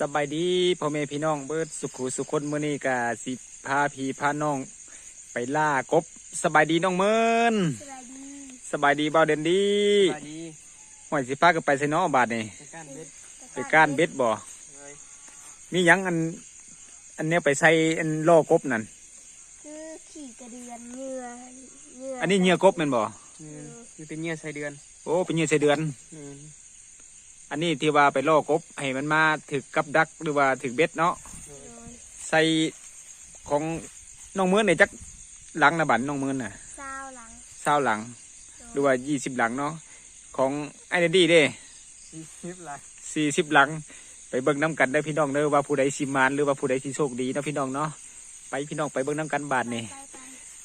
สบายดีพ่อแม่พี่น้องเบิดสุขุสุคนมื้อนี้กะสิพาพี่พาน้อง ไปล่ากบสบายดีน้องเมินสวัสดีสบายดีบ่าวเด่นดีสวัสดีหอยสิพากันไปไสเนาะบาดนี่ในการเบ็ดไปก้านเบ็ดบ่เลยมีหยังอัน อันเนี้ยไปใส่อันล่อกบนั่นคือขี่กระเดือนเหงื่อเหงื่ออัอันนี้เหยื่อกบแม่นบ่นี่นี่เป็นเหยื่อใส่เดือน โอ้เป็นเหยื่อใส่เดือนนี่ อันนี้ที่ว่าไปล่อกบให้มันมาถึกกับดักหรือว่าถึกเบ็ดเนาะใส่ของน้องเมินเนี่ยจักหลังนะบัดน้องเมินน่ะซาวหลังเศร้าหลัง หรือว่ายี่สิบหลังเนาะของไอ้เดนดี้เด้สี่สิบละสี่สิบหลัง ไปเบิ่งน้ำกันได้อพี่น้องเด้อว่าผู้ใดสิมานหรือว่าผู้ใดสิโชคดีเนาะพี่น้องเนาะไปพี่น้องไปเบิ่งน้ำกันบาทนี่ไปไป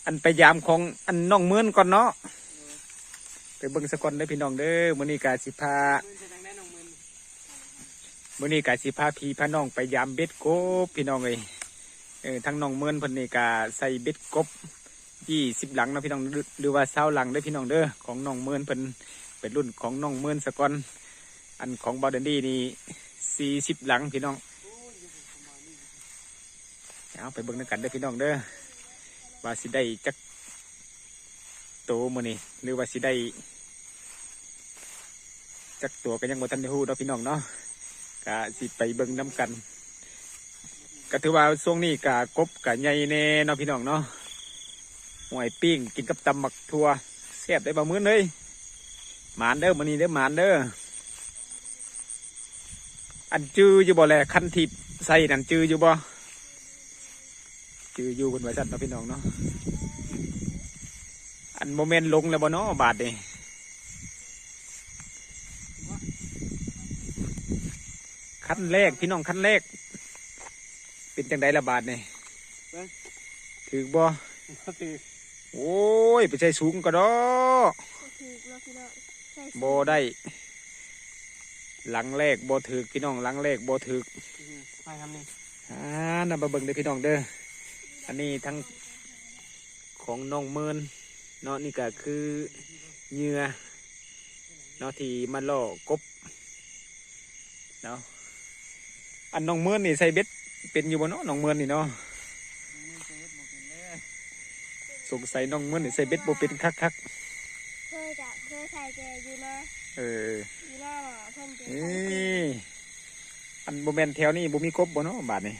อันไปยามของอันน้องเมือนก่อนเนาะไปเบิ่งสะก่อนได้อพี่น้องเด้อมื้อนี้กาสิพา มือจะดังได้น้องมือ มื้อนี้กาสิพาพีพาน้องไปยามเบ็ดกบพี่น้องเอ้ยเออทั้งน้องเมือนพันนี่กาใส่เบ็ดกบยี่สิบหลังนะพี่น้องหรือว่าเศร้าหลังได้พี่น้องเด้อของน้องเมือนเพิ่นเป็นรุ่นของน้องเมือนสกอนอันของบอดเดนดี้นี่สี่สิบหลังพี่น้องเอาไปเบิ่งด้วยกันเด้อพี่น้องเด้อว่าสิได้จักโตมือนี้หรือว่าสิได้จักตัวก็ยังบ่ทันได้ฮู้เนาะพี่น้องเนาะ ก็สิไปเบิ่งนํกันก็ถือว่าช่วงนี้ก็กบก็ใหญ่แน่เนาะพี่น้องเนาะหวยปิ้งกินกับตำหมักทัวแซ่บได้บ่มื้อเลยหมานเด้อมื้อนี้เด้อหมานเด้ออันจื้ออยู่บ่แลคันทิพใส่นั่นจื้ออยู่บ่จืออยู่บนไว้สัตว์เนาะพี่น้องเนาะอันโมเมนต์ลงแล้วบ่เนาะบาทนี่ ขั้นแรกพี่น้องขั้นแรก เป็นจังไดละบาทนี่ถือบ่ตื่นโอ้ยไปใช้สูงก็ดอก็คือเราพี่น้องใส่บ่ได้ หลังแรกบ่ถือพี่น้องหลังแรกบ่ถือไปทำนี่อ่านำมาเบิ่งเด้อพี่น้องเด้ออันนี้ทั้งของน้องเมินเนาะนี่ก็คือเหยื่อเนาะที่มาล่อกบเนาะ อันน้องเมินนี่ใส่เบ็ดเป็นอยู่บ่เนาะน้องเมินนี่เนาะสงสัยน้องเมินนี่ใส่เบ็ดบ่เป็นคักเคยจะเคยใส่แต่อยู่นะๆเอออยู่หน้าน่ะเพิ่นจะนี่อันบ่แม่นแถวนี้บ่มีกบบ่เนาะบาดนี้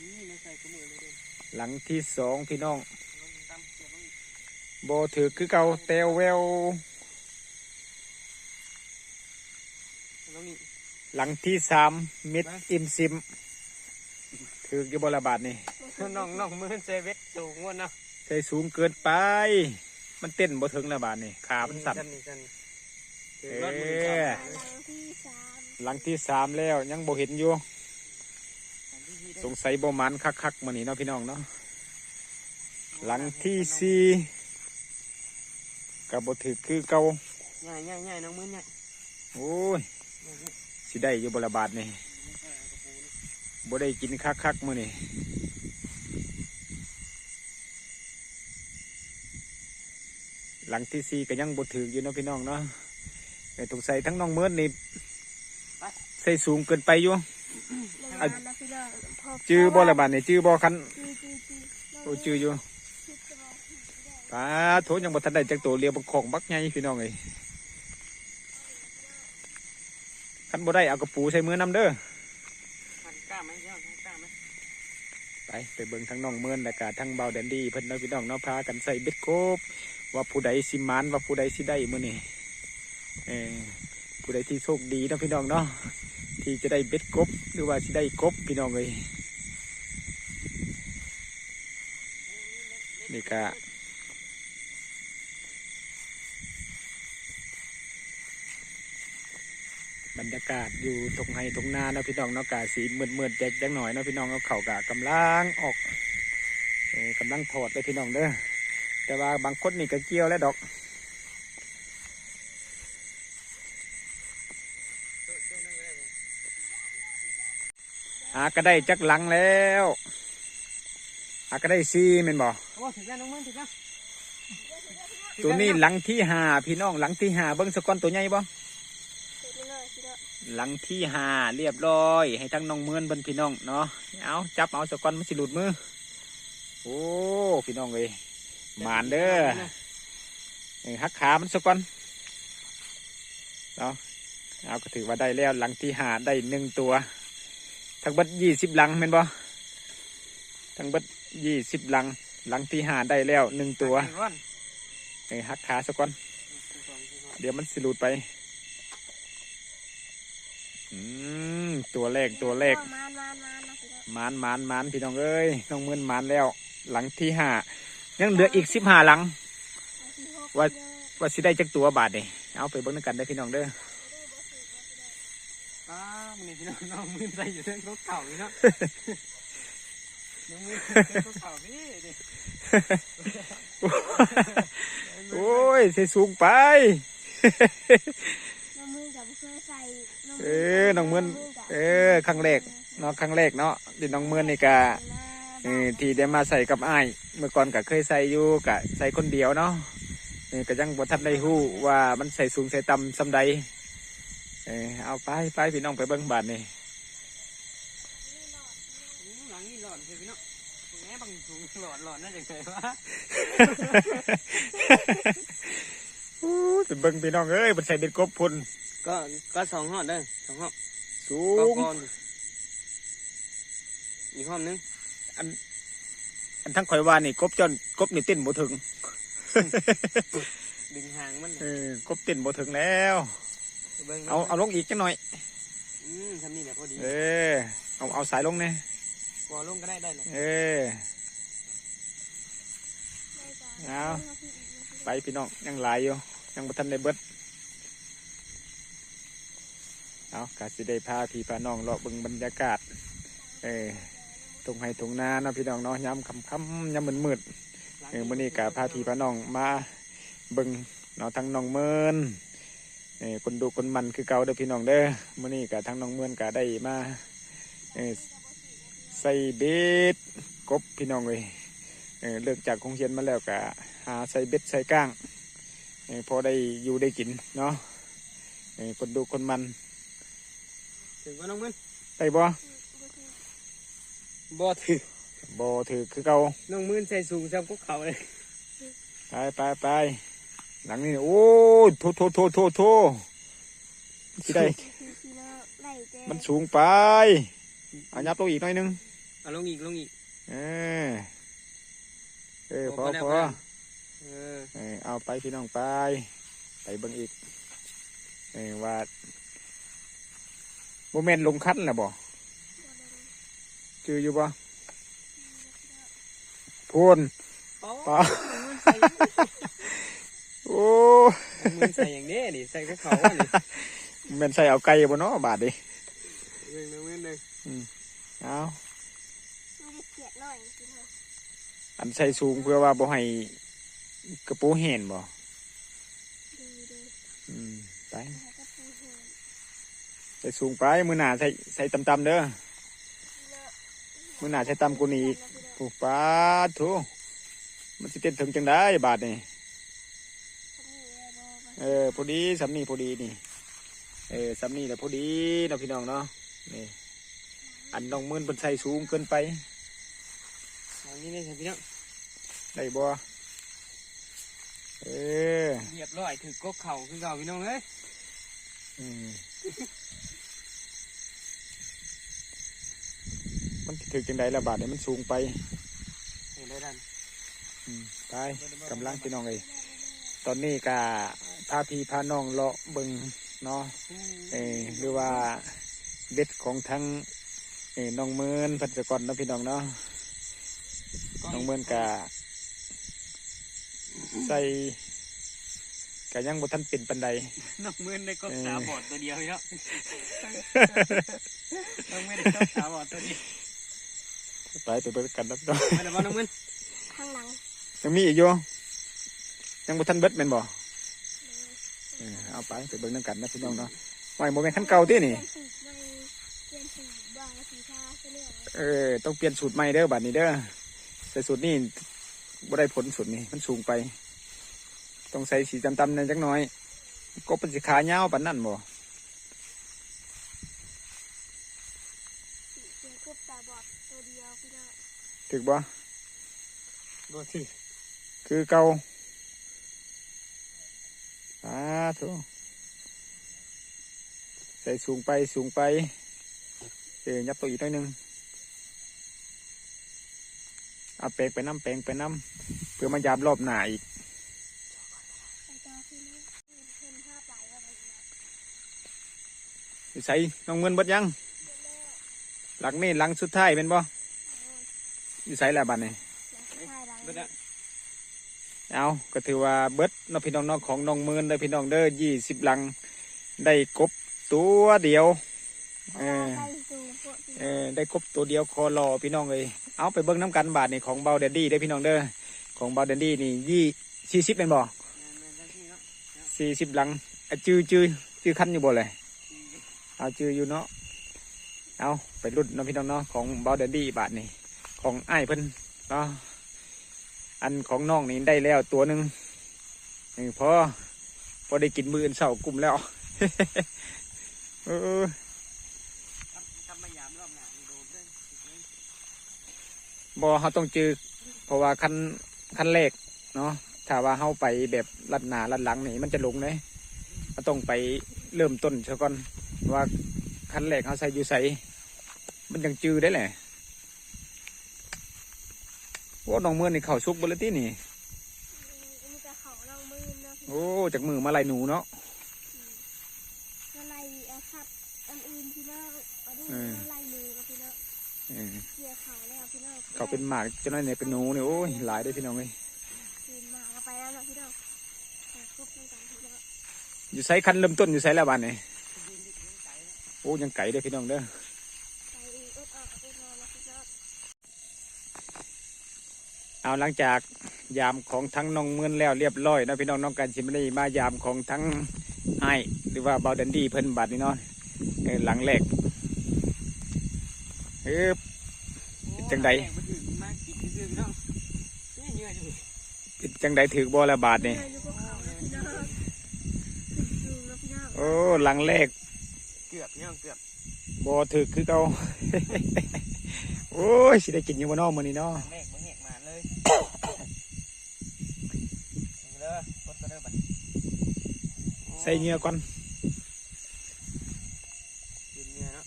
นี่มาใส่กุ้งมือเลยเด้อหลังที่สองพี่น้องลงตำเสียบลงอีกบ่ถือคือเก่าแตวแวว ลงนี่ หลังที่สามเม็ดอิมซิม ถือกี่บละบาทนี่น้องน้องมือใส่เบ็ดสูงวนเนาะใส่สูงเกินไป มันเต้นบ่ถึงละบาทนี่ขามันสั่นนี่สั่นนี่เอ๊ถือรถมือสะองหลังที่สามหลังที่สามแล้วยังบ่เห็นอยู่ สงสัยบ่มันคักๆมื้อนี้เนาะพี่น้องเนาะหลังที่สี่ก็บ่ถือคือเก่าง่ายง่ายง่ายน้องมือง่ายโอ้ย สิได้อยู่บละบาทนี่บ่ได้กินคักๆมื้อนี้หลังที่สี่ก็ยังบ่ถืออยู่เนาะพี่น้องเนาะแต่สงสัยทั้งน้องเมิร์ดนี่ใส่สูงเกินไปอยู่ลงมาแล้วพี่น้องพอจื้อบ่ละบาทนี่จื้อบ่คันจื้อจื้อจื้อโอ้จื้ออยู่จื้อจะบอกพี่ได้ป้าโถยังบ่ทันได้จักตัวเรียวบักของบักใหญ่พี่น้องเอ้ย คันบ่ได้เอากระปูใส่มือนํเด้อมันกล้าไหมเจ้ามันกล้าไหมไปไปเบิ่งทั้งน้องเมินและก็ทั้งเบาแดนดี้เพิ่นเนาะพี่น้องเนาะพากันใส่เบ็ดโกบว่าผู้ใดสิมานว่าผู้ใดสิได้มื้อนี้เออผู้ใดที่โชคดีเนาะพี่น้องเนาะที่จะได้เบ็ดกบหรือว่าสิได้กบพี่น้องเอ้ยนี่ก็บรรยากาศอยู่ตรงไห้ตรงนาเนาะพี่น้องเนาะกาสีมืดๆแดงๆหน่อยเนาะพี่น้องเอาเข่ากะกำลังออกเออกำลังถอดเลยพี่น้องเด้อแต่ว่าบางคนนี่ก็เกี่ยวแล้วดอกหาก็ได้จักหลังแล้วหาก็ได้ซีแม่นบ่โอ้ถึงแล้วน้องมือถึงแล้วตัวนี้หลังที่หาพี่น้องหลังที่หาเบิ้งสกอนตัวใหญ่บ่ เสร็จแล้วพี่น้อง หลังที่ห้าเรียบร้อย ให้ทั้งน้องเมือนเบิ่นพี่น้องเนาะเอาจับเอาสกอนมันสิหลุดมือ โอ้พี่น้องเลยหมานเด้อเออหักขามันสกอนเนาะเอาก็ถือว่าได้แล้วหลังที่ห้าได้หนึ่งตัว ทั้งเบัดยี่สิบหลังแม่นบ่ทั้งเบัดยี่สิบหลัง หลังที่ห้าได้แล้วหนึ่งตัวหนึ่งวันเออหักขาสกอน เดี๋ยวมันสิหลุดไป อืมตัวแรกตัวแรกมานมานมานนะพี่น้องหมานหมานหมานพี่น้องเอ้ยน้องเมือนหมานแล้ว หลังที่ห้ายังเหลืออีกสิบห้าหลังเอาที่หกว่าเด้อว่าสิได้จักตัวบาทนี่เอาไปเบิ่งนำกันได้อพี่น้องเด้ออ้ามันนี่พี่น้องน้องมือใส่อยู่เรื่องรถเข่าพี่เนาะน้องมือเรื่องรถเข่าพี่ดิโอ้ยใส่สูงไปน้องมือกับเคยใส่ เออน้องเมือนเออครั้งแรกเนาะครั้งแรกเนาะที่น้องเมือนนี่กะเออที่ได้มาใส่กับอ้ายเมื่อก่อนก็เคยใส่อยู่กะใส่คนเดียวเนาะเออก็ยังบ่ทันได้ฮู้ว่ามันใส่สูงใส่ต่ำซำใดเออเอาไปไปพี่น้องไปเบิ่งบาดนี่หลังนี่หลอดเลยพี่เนาะแง่บางสูงหลอดหลอดน่าจะเคยวะ อู้ไปเบิ่งพี่น้องเอ้ยมันใส่เบ็ดกบพุ่นก็ก็สองห้องเด้อสองห้องสูก็งก่อนอีกห้องนึงอันทั้งข่อยว่านี่กบจนกบนี่เต้นบ่ถึง ดึงหางมันเออกบเต้นบ่ถึงแล้วเบิ่งเอาเอาลงอีกจังหน่อย อืมทำนี่แหละพอดี เออเอาเอาสายลงเนี่ยวอลงก็ได้ได้เลยเออเอา ไปพี่น้องยังหลายอยู่ยังบ่ทันได้เบิดเอากาสิได้พาพี่พาน้องเลาะบิ่งบรรยากาศเออตรงไห้ตรงนาเนาะพี่น้องเนาะยามค่ำๆยามมืดเออมื้อนี้กาพาพี่พาน้องมาบิ่งเนาะทั้งน้องเมินเออคนดูคนมันคือเก่าเด้อพี่น้องเด้อมื้อนี้กาทั้งน้องเมินกาได้มาเออใส่เบ็ดกบพี่น้องเอ้ย เออเลิกจากโรงเรียนมาแล้วก็หาใส่เบ็ดใส่ก้างเออพอได้อยู่ได้กินเนาะเออคนดูคนมันถึงว่าน้องมึนได้บ่บ่ถือบ่ถือคือเก่าน้องมึนใส่สูงซ้ำกุ๊กเขาเลยไปไปไปหลังนี้โอ้ยโทโทโทโทโทที่ได้มันสูงไปเอายับตัวอีกหน่อยหนึงเอาลงอีกลงอีกเออ เออพอพอแล้วพพออแล้วเออเออเอาไปพี่น้องไป ไปเบิ่งอีกเออว่าโมเมนต์ลงคันแล้วบ่จืออยู่บ่พูนอ๋อป๋าน้องมึนใส่โอ้น้องมึนใส่อย่างนี้นี่ใส่กุ๊กเขาอะนี่แมันใส่เอาไก่บ่เนาะบาดดิเบิ่งน้องมึนเลยเอามันจะเกลียดหน่อยพี่น้ อันใส่สูงเพื่อว่าบ่ให้กระปูเห็นบ่อืมไปใส่สูงไปมือหน้าใส่ใส่ต่ำๆเด้อมือหน้าใส่ต่ำกว่านี้อีกโอ้ปาดโถมันสิเต้นถึงจังได้บาดนี่เออพอดีสำนีพอดีนี่ เออสำนีแหละพอดีเนาะพี่น้องเนาะนี่อันน้องมื่นเป็นใส่สูงเกินไป เอานี่เลยพี่น้องได้บ่เออเหยียบร้อยถือกุ๊กเขาคือเก่าพี่น้องเอ้ยอืมมันสิถึงจังไดละบาทเนี่ยมันสูงไปเห็นได้ดันอืมไปกำลังพี่น้องเลยตอนนี้กะพาพี่พาน้องเลาะเบิงเนาะเออหรือว่าเบ็ดของทั้งเออน้องเมินพันธกรเนาะพี่น้องเนาะ น้องเมินกะใส่กะยังบ่ทันเป็นปันใดน้องมือในกบเออสาบอดตัวเดียวครับน้องมือในกบสาบอดตัวเดียวไปไปเบิดกันนะพี่น้องมาแล้วบ่น้องมือข้างหลังยังมีอีกอยู่ยังบ่ทันเบิดแม่นบ่เออเอาไปไปเบิ่งนํกันนะพี่น้องเนาะไว้บ่แม่นคันเก่าตินี่เปลี่ยนสูตรไม่เปลี่ยนสูตรบางสีชาเสนอเออต้องเปลี่ยนสูตรใหม่เด้อบัดนี้เด้อ แต่สูตรนี่บ่ได้ผลสูตรนี่มันสูงไป ต้องใส่สีตำๆในจักน้อย ก็ป็นสีขาเงาปันนั่นบ่ถึกบ่บ่ถึกคือเกาอ่าถูกใส่สูงไปสูงไปเออยับตัวอีกหน่อยนึง เอาแปลงไปน้ำแปลงไปน้ำเพื่อมายามรอบหนาอีกไปต่อพี่น้องเมินเข้าไปอีกแล้วใส่น้องเงินบดยัง หลังนี่หลังสุดท้ายเป็นบ่อยู่ใส่ละบัดนี่ยเอาก็ถือว่าเบิดน้องพี่น้องน้องของน้องเมือนเด้อพี่น้องเด้อยี่สิบหลังได้กบตัวเดียว เออไปสูงพวกพี่เอน้องอได้กบตัวเดียวคอรอพี่น้องเลย เอาไปเบิ้งน้ำกันบาทนี่ของเบาเดนดี้ได้พี่น้องเด้อของเบาเดนดี้นี่ยี่สี่สิบเป็นบ่แม่นๆจังซี่เนาะสี่สิบหลังจื้อจื้อจื้อคันอยู่บ่เลยเอาจื้ออยู่เนาะเอาไปรุ่นน้องพี่น้องเนาะของเบาเดนดี้บาทนี่ของไอ้เพิ่นเนาะอันของน้องนี่ได้แล้วตัวหนึ่งเออพอพอได้กินมืออนเสาร์กลุ่มแล้วเออ ครับทำมายามรอบหน้านี่โดนเด้อ บอเขาต้องจือเพราะว่าคันคันแรกเนาะถ้าว่าเขาไปแบบลัดหนาลัดหลังนี่มันจะหลงเลยเราต้องไปเริ่มต้นซะก่อนว่าคันแรกเขาใส่อยู่ใส่มันยังจือได้แหละโอ้น้องเมื่อนี่เข่าซุกบนเลยที่นี่อันนี้ก็เขาลองมือเนาะพี่โอ้จากมือมาลายหนูเนาะ มาไล่เอาขับอันอื่นพี่น้องเอาดู เออ มาไล่มือกับพี่น้อง เออ เกี่ยวเขาแล้วพี่น้อง เขาเป็นหมากจะน้อยเนี่ยเป็นหนูเนี่ยโอ้ยหลายได้อพี่น้องเลยคืนมาก็ไปแล้วเนาะพี่น้องหาครบเหมือนกันพี่น้องอยู่ใส่คันเริ่มต้นอยู่ใส่แล้วบ้านนี่โอ้ยังไก่ได้อพี่น้องเด้อไปอีกอุดออกอุดนอนแล้วพี่น้องเอาหลังจากยามของทั้งน้องเมือนแล้วเรียบร้อยนะพี่น้องน้องกันชิมได้มายามของทั้งไอ้ายหรือว่าเบาดันดี้เพิ่นบัดนี่เนาะเออหลังแรกเออ จังใดแม่บ่ถือมากินซื่อๆพี่น้องนี่เหนื่อยอยู่เป็นจังใดถือบ่ละบาทนี่เดินอยู่บนเขาแล้วพี่น้องสูงๆแล้วพี่น้องโอ้หลังแรกเกือบพี่น้องเกือบบ่ถือคือเก่าโอ้ยสิได้กินอยู่บ่เนอมื้อนี้เนาะแม่บ่แหกมาเลยถึงเด้อรถก็เด้อบัดใส่เหงื่อก่อน กินเหงื่อเนาะ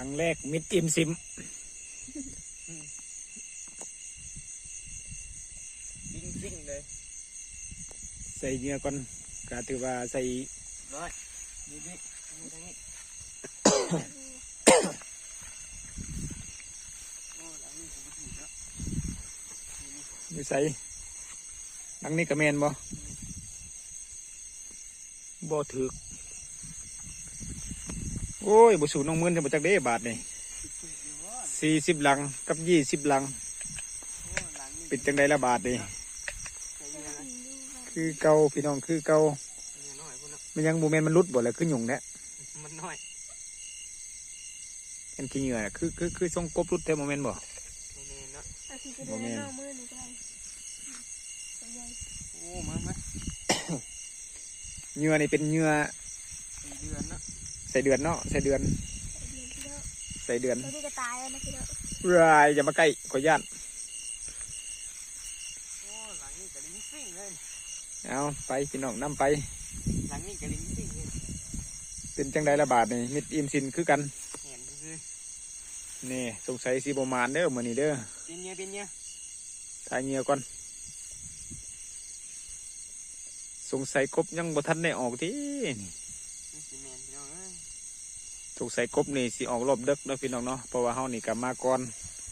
หลังแรกมิดอิ่มซิมปิ้งปิ้งเลย ใส่เหงื่อก่อนก็ถือว่าใส่ร้อยนี่นี่นี่ทางนี้โอ้หลังนี้ผมบ่ถือแล้วอยู่ใส่หลังนี้ก็แม่นบ่บ่ถือ โอ้ยบ่สูน้องเมือนจะบ่จักเด้บาทนี่อยู่ว่าสี่สิบหลังกับยี่สิบหลังโอ้หลังนี่เป็นจังไดละบาทนี่ใส่เหงื่อนะคือเก่าพี่น้องคือเก่าเหงื่อน้อยพุ่นเนาะมันยังโมเมนมันรุดบ่แล้วคือหยุ่งแท้มันน้อยเป็นขี้เหงื่อน่ะคือคือคือทรงกบรุดแต่โมเมนบ่โมเมนเนาะเอาที่จะเดินนอกมือหนึ่งก็ได้ตัวใหญ่โอ้มามาเหงื่อนี่เป็นเหงื่อ สี่เดือนเนาะ ใส่เดือนเนาะใส่เดือนเดือนพี่น้องใส่เดือนตัวนี้ก็ตายแล้วนะพี่น้องรายอย่ามาใกล้ขอย่านโอ้หลังนี่กระลิงซิ่งเลยเอาไปพี่น้องนํไป หลังนี่กระลิงซิ่งเลยเป็นจังไดละบาทนี่มิดอิมซินคือกันเห็นซื้อนี่สงสัยสิบ่มานเด้อมื้อนี้เด้อเป็นเงี้ยเป็นเงี้ยทายเหงื่อก่อนสงสัยกบยังบ่ทันได้ออกที่นี่ซีเมนพี่น้องเอ้ย สงสัยกบนี่สิออกรอบดึกเนาะพี่น้องเนาะเพราะว่าเฮานี่ก็มาก่อน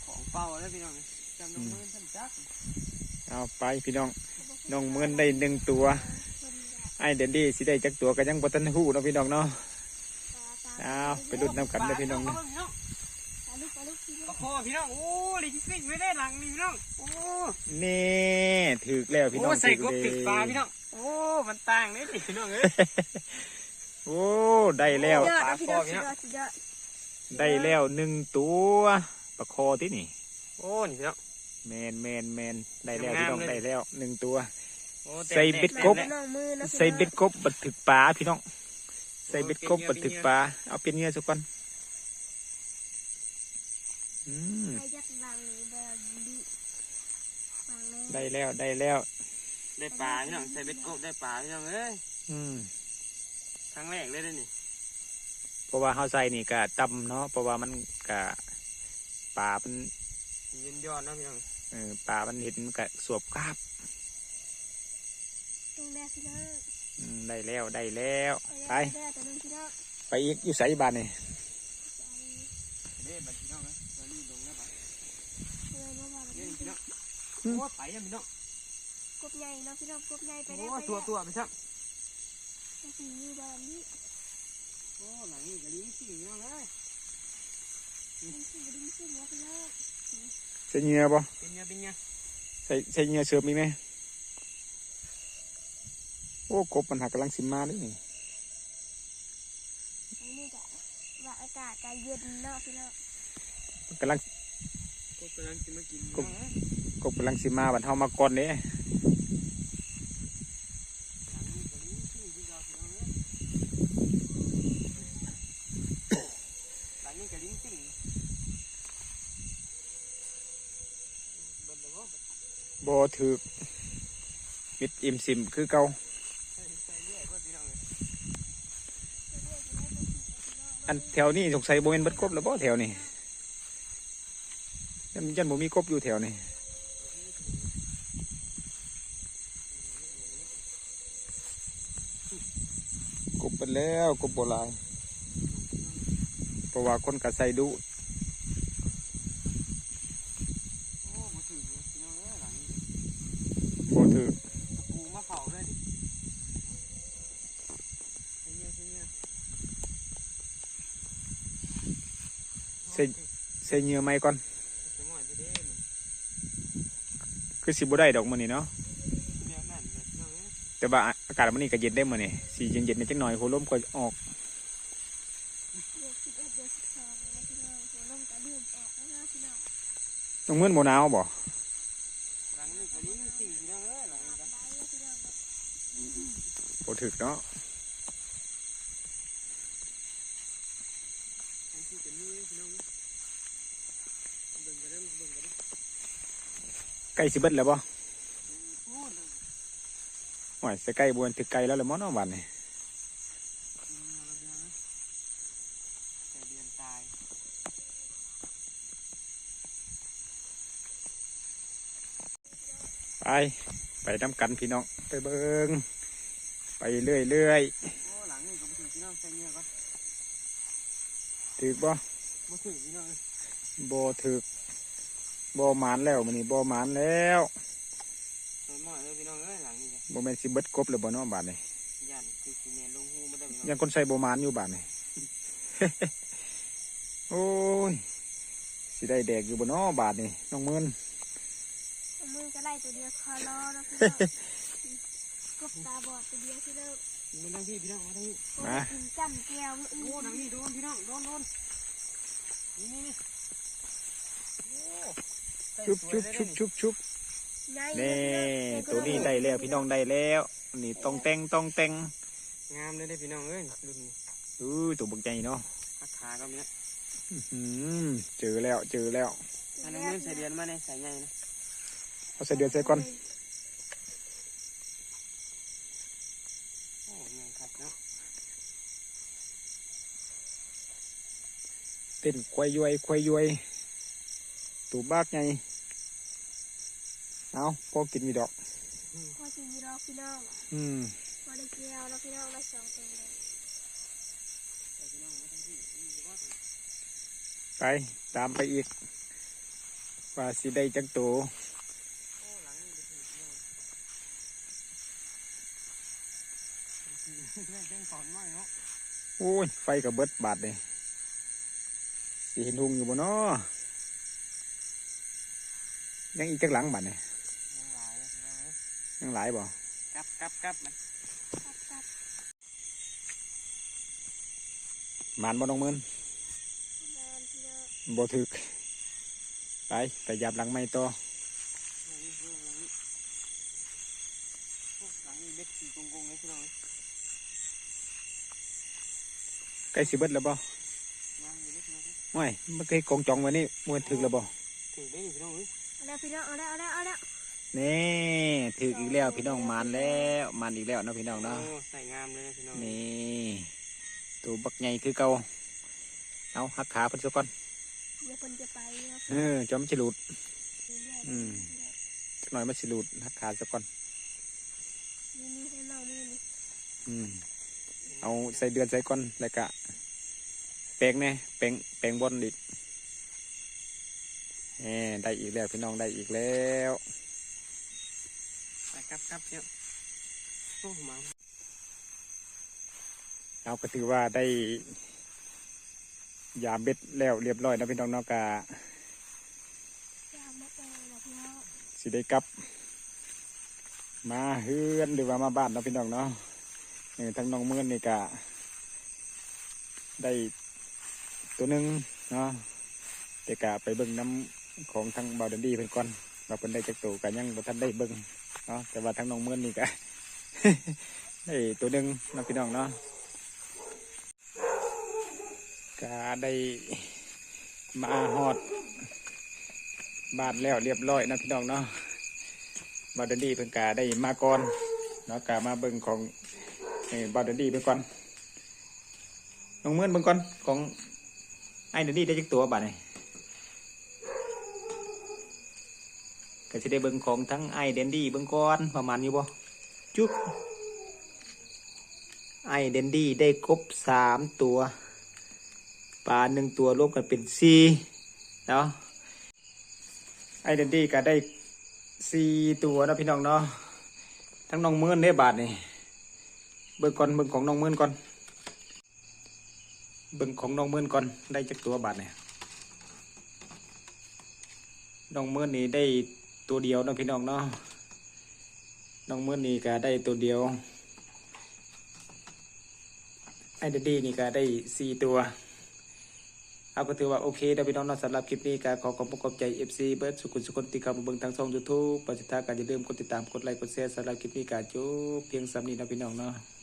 ของเป่าแล้วพี่น้องจำนวนมือท่านจักเอาไปพี่น้องน้องเมือนได้หนึ่งตัวคนละไอ้เดนดี้สิได้จักตัวก็ยังบ่ทันฮู้เนาะพี่น้องเนาะตาตาเอาไปลุ้นน้ำกันเด้อพี่น้องปเนาะลาพี่น้องตาลูกตาลูกพี่น้ปอลางคอพี่น้องโอ้ลิงซิ่งไม่ได้หลังนี่พี่น้องโอ้นี่ถึกแล้วพี่น้โอ้องใส่กบเลติดยปลาพี่น้องโอ้มันต่างเลยดิพี่น้องเอ้ย โอ้ได้แล้วยอดนะพี่น้องสุดยอดสุดยอดได้แล้วหนึ่งตัวปลาคอที่นี่โอ้นี่พี่น้องแมนแมนแมนได้แล้วงามๆพี่น้องเลยได้แล้วหนึ่งตัวโอ้ใส่เบ็ดแม่กบเป็นน้องมือนะพี่น้องใส่เบ็ดกบบัดถึกปลาพี่น้องใส่เบ็ดกบบัดถึกปลาเอาเป็นเงี้ยสักก่อนเอืมให้ยักษ์ลังนี้แบบดีวางเลยได้แล้วได้แล้ว ได้ปลาพี่น้องใส่เบ็ดกบได้ปลาพี่น้องเอ้ยอืม ครั้งแรกเลยเด้อนี่เพราะว่าเฮาใส่นี่ก็ต่ำเนาะเพราะว่ามันก็ปลามันเย็นยอดเนาะพี่น้องเออปลามันเห็นมันก็สวบกราบตรงแรกพี่น้องอืมได้แล้วได้แล้วไปได้แต่นึงพี่น้องไปอีกอยู่ไสบ้านนี่เด้บัดพี่น้องเอ้ยเรานี่ลงแล้วบัดเลยมาบอกเด้เลยพี่น้องโอ้ไปยังพี่น้องกบใหญ่เนาะพี่น้องกบใหญ่ไปได้โอ้ไปตัวได้ตัวไปซัก สีนี้แบบนี้โอ้หลังนี้ก็ลิ้นสิ่งพี่น้องเอ้ยดิ้งขึ้นดิ้งขึ้นแล้วพี่น้องใส่เหงื่อบ่เป็นไงเป็นไงใส่ใส่เหงื่อเสริมอีกไหมโอ้กบมันหักกำลังสิมาเด้วยนี่อันนี้ก็ว่าอากาศก็เย็นเนาะพี่น้องกำลังก็กำลังจะมากินพี่น้องเอ้ยกบกำลังสิมาบัดเฮามาก่อนเด้หลังนี้ก็ลิ้นสิ่งพี่น้องพี่น้องเอ้ยหลังนี้ก็ลิ้นสิ่งเบิดแล้วบ่ บ่ ถึกมิดอิ่มซิมคือเก่าอันแถวนี้สงสัยบ่แม่นบิดกบแล้วบ่แถวนี้ยันยันบ่มีกบอยู่แถวนี้กบไปแล้วกบบ่หลายเพราะว่าคนก็ใส่ดุ โอ้บ่ถึงเลยพี่น้องเอ้ยหลังนี้ บ่ถึก ปูมาเผาเลยดิใส่เงี้ยใส่เงี้ย ใส่ ใส่เหงื่อใหม่ก่อนจะหมอนจะได้มันคือสิบ่ได้ดอกมื้อนี้เนาะแต่ว่าอากาศมื้อนี้ก็เย็นได้มื้อนี้สิเย็นๆนิดจักหน่อยหัวลมก็ออกเดือนสิบเอ็ดเดือนสิบสองแล้วพี่น้องหัวลมก็ดื่มออกแล้วนะพี่น้องน้องมื้อนบ่หนาวบ่หลังนี้ก็ลิ้นสิ่งพี่น้องเอ้ยหลังนี้สก็บถึกเนาะ อันที่จะมีพี่น้องเบิ่งกันเด้อเบิ่งกันเด้อ ใกล้สิเบิดแล้วบ่พูดเลยโอ้ยสิใกล้บ่ถึกไกลแล้วแหละมั้งเนาะบัดนี้กินมาแล้วพี่น้องเอ้ยใส่เดือนตายไปไปนํกันพี่น้องไปเบิ่งไปเรื่อยโอ้หลังนี้ก็บ่ถึงพี่น้องใส่เงี้ยก่อนๆถึกบ่บ่ถึงพี่น้องเอ้ยบ่ถึก บ่หมานแล้วมื้อนี้บ่หมานแล้วใส่หม้อเลยพี่น้องเอ้ยหลังนี้ก็บ่แม่นสิเบิดกบแล้วบ่เนาะบัดนี้ยันคือสิแม่นลงหูมาได้อพี่น้องยังคนใส่บ่หมานอยู่บัดนี้โอ้ยสิได้แดกอยู่บ่เนาะบาดนี้น้องเมินเอามือก็ไล่ตัวเดียวคอรอเนาะพี่น้องกบตาบอดตัวเดียวพี่น้องมันทั้งพี่พี่น้องมาทั้งพี่โอ้ยกินจ้ำแก้วมื้อโอ้อื่นหลังนี้โดนพี่น้องโดนโดนนี่นี่นี่โอ้ใส่ ชุบสวยชุบเลยชุบชุบชุบใหญ่แน่เลยพี่ตัวนี้ได้แล้วพี่น้องได้แล้ว นี่ต้องแต่งต้องแต่งงามเลยเด้อพี่น้องเอ้ยรุ่นนี้อู้ยตัวบักใหญ่เนาะราคาก็มีนะอื้อหือเจอแล้วเจอแล้วอันนี้นใส่เดือนมาในใส่ใหญ่นะเอาใส่เดือนใส่ก่อนโอ้แม่งครับเนาะเต้นควายย้วยควายย้วย ตัวบากใหญ่เอาพอกินมีดอกพอจีรอพี่น้องอืมพอได้แก้วแล้วพี่น้องได้สองตัวเลยใส่พี่น้องมาทั้งพี่นี่เฉพาะตัวไปตามไปอีกว่าสิได้จักตัวโอ้หลังนี่เดี๋ยวพี่น้องเรื่องเรื่องสอนไว้เนาะโอ้ย ไฟกับเบิดบาดเลยสิเห็นหุงอยู่บ่เนาะ ยังอีกจักหลังบาดเนี่ยยังหลายเลยพี่น้องเอ้ยยังหลายบ่กลับกลับกลับมันตัดตัดหมานบ่น้องเมินแมนพี่น้องบ่ถึก ไปไปยับหลังไม่ต่อหลังนี้เรื่องหลังนี้โอ้หลังนี้เบ็ดสีกงๆเลยพี่น้องเอ้ยใกล้สิเบิดแล้วบ่วางอยู่เลยพี่น้องเอ้ยไม่ไม่เคยกองจองไว้นี่มวยถึกแล้วบ่ถึงได้พี่น้องเอ้ยเอา แล้วพี่น้องเอาแล้วเอาแล้วเอาแล้วนี่ถึกอีกแล้วพี่น้องมานแล้วมานอีกแล้วเนาะพี่น้องเนาะโอ้ใส่งามเลยนะพี่น้องนี่ตัวบักใหญ่คือเก่าเอาหักขาเพิ่นซะก่อนเดี๋ยวคนจะไปครับเออจอมนสิหลุดอืมจักหน่อยมันสิหลุดหักขาซะก่อนนี่นี่ให้น้องมือนี่อืมเอาใส่เดือนใส่ก่อนแล้วก็แปลงแน่แปลงแปลงบนอีกแหม ได้อีกแล้วพี่น้องได้อีกแล้วไปครับครับเจ้าโอ้มาเราก็ถือว่าได้ยาเบ็ดแล้วเรียบร้อยนะพี่น้องเนาะกะยามมาเจอแล้วพี่น้องสิได้กลับ มาเฮือนหรือว่ามาบ้านเนาะพี่น้องเนาะเออทั้งน้องเมื่อนนี่กะได้ตัวหนึ่งเนาะแต่กะไปเบิ่งน้ำ ของทางบาวดันดีเพิ่นก่อนว่าเพิ่นได้จักตัวกันยังบ่ทันได้เบิ่งเนาะแต่ว่าทั้งน้องเมื่อนนี่กะได้ตัวหนึ่งเนาะพี่น้องเนาะกะได้มาฮอด บานแล้วเรียบร้อยเนาะพี่น้องเนาะบาดเดนดีเพิ่นกาได้มาก่อนเนาะกามาเบิ่งของเออบาดเดนดีเพิ่นก่อนน้องเมื่อนเบิ่งก่อนของไอ้เดนดีได้จักตัวบาดนี่ ก็สิได้เบิ่งของทั้งไอเดนดีเบิ่งก่อนประมาณนี้บ่จุ๊บไอเดนดี้ได้ครบสามตัวปลาหนึ่งตัวรวมกันเป็นสี่เนาะไอเดนดี้ก็ได้สี่ตัวนะพี่น้องเนาะทั้งน้องเมื่อนได้บาทนี่เบิ่งก่อนเบิ่งของน้องเมื่อนก่อนเบิ่งของน้องเมื่อนก่อนได้จักตัวบาทเนี่ยน้องเมื่อนนี่ได้ ตัวเดียวเนาะพี่น้องเนาะน้องเมื่อนี่ก็ได้ตัวเดียวไอเดดดี้นี่ก็ได้สี่ตัวเอาก็ถือว่าโอเคเด้อพี่น้องเนาะสำหรับคลิปนี้ก็ขอขอบคุณขอบใจ FC เบิร์ดสุขุนสุขนที่เข้ามเบิ่งทางช่อง YouTube ปัจจุบันก็อย่าลืมกดติดตามกดไลค์กดแชร์สำหรับคลิปนี้ก็จบเพียงสำนี้นะพี่น้องเนาะ